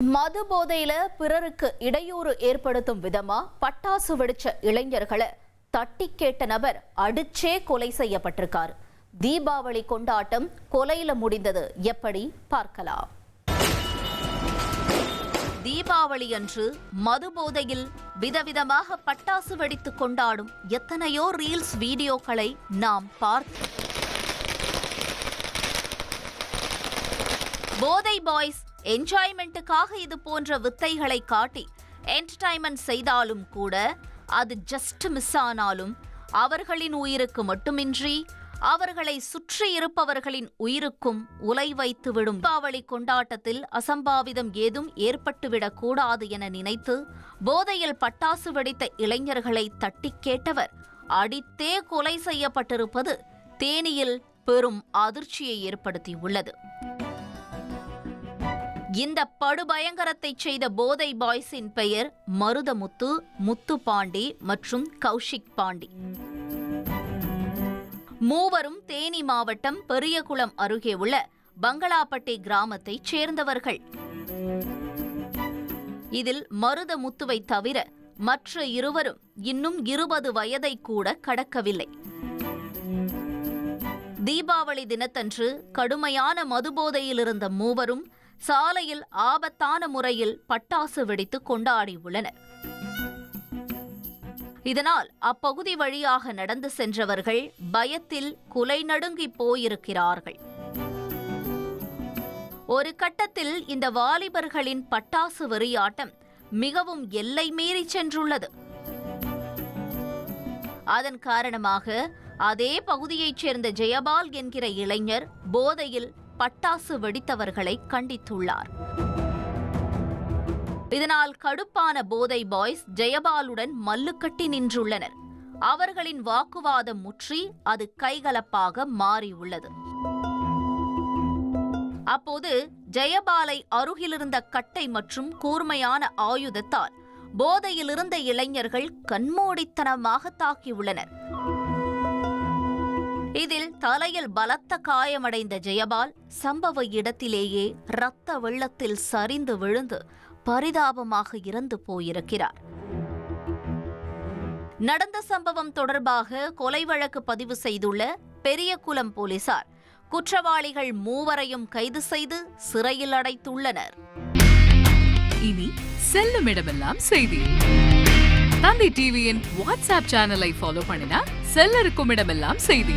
மது போதையில பிறருக்கு இடையூறு ஏற்படுத்தும் விதமா பட்டாசு வெடிச்ச இளைஞர்களை தட்டி கேட்ட நபர் அடிச்சே கொலை செய்யப்பட்டிருக்கார். தீபாவளி கொண்டாட்டம் கொலையில முடிந்தது எப்படி பார்க்கலாம். தீபாவளி அன்று மது போதையில் விதவிதமாக பட்டாசு வெடித்து கொண்டாடும் எத்தனையோ ரீல்ஸ் வீடியோக்களை நாம் பார்த்து போதை பாய்ஸ் என்ஜாய்மெண்ட்டுக்காக இது போன்ற வித்தைகளை காட்டி என்டர்டைன்மெண்ட் செய்தாலும் கூட அது ஜஸ்ட் மிஸ் ஆனாலும் அவர்களின் உயிருக்கு மட்டுமின்றி அவர்களை சுற்றி இருப்பவர்களின் உயிருக்கும் உலை வைத்துவிடும் தீபாவளி கொண்டாட்டத்தில் அசம்பாவிதம் ஏதும் ஏற்பட்டுவிடக் கூடாது என நினைத்து போதையில் பட்டாசு வெடித்த இளைஞர்களை தட்டி கேட்டவர். அடித்தே கொலை செய்யப்பட்டிருப்பது தேனியில் பெரும் அதிர்ச்சியை ஏற்படுத்தியுள்ளது. இந்த படுபயங்கரத்தை செய்த போதை பாய்ஸின் பெயர் மருதமுத்து முத்து பாண்டி மற்றும் கௌஷிக் பாண்டி. மூவரும் தேனி மாவட்டம் பெரியகுளம் அருகே உள்ள பங்களாப்பட்டி கிராமத்தைச் சேர்ந்தவர்கள். இதில் மருதமுத்துவை தவிர மற்ற இருவரும் இன்னும் இருபது வயதை கூட கடக்கவில்லை. தீபாவளி தினத்தன்று கடுமையான மதுபோதையில் இருந்த மூவரும் சாலையில் ஆபத்தான முறையில் பட்டாசு வெடித்து கொண்டாடியுள்ளனர். இதனால் அப்பகுதி வழியாக நடந்து சென்றவர்கள் பயத்தில் குலை நடுங்கி போயிருக்கிறார்கள். ஒரு கட்டத்தில் இந்த வாலிபர்களின் பட்டாசு வெறியாட்டம் மிகவும் எல்லை மீறி சென்றுள்ளது. அதன் காரணமாக அதே பகுதியைச் சேர்ந்த ஜெயபால் என்கிற இளைஞர் போதையில் பட்டாசு வெடித்தவர்களை கண்டித்துள்ளார். இதனால் கடுப்பான போதை பாய்ஸ் ஜெயபாலுடன் மல்லுக்கட்டி நின்றுள்ளனர். அவர்களின் வாக்குவாதம் முற்றி அது கைகலப்பாக மாறியுள்ளது. அப்போது ஜெயபாலை அருகிலிருந்த கட்டை மற்றும் கூர்மையான ஆயுதத்தால் போதையிலிருந்த இளைஞர்கள் கண்மூடித்தனமாக தாக்கியுள்ளனர். இதில் தலையில் பலத்த காயமடைந்த ஜெயபால் சம்பவ இடத்திலேயே இரத்த வெள்ளத்தில் சரிந்து விழுந்து பரிதாபமாக இறந்து போயிருக்கிறார். நடந்த சம்பவம் தொடர்பாக கொலை வழக்கு பதிவு செய்துள்ள பெரியகுளம் போலீசார் குற்றவாளிகள் மூவரையும் கைது செய்து சிறையில் அடைத்துள்ளனர். இனி செல்லும் இடமெல்லாம் செய்தி. தந்தை டிவியின் வாட்ஸ்அப் சேனலை ஃபாலோ பண்ணினா செல்ல இருக்கும் இடமெல்லாம் செய்தி.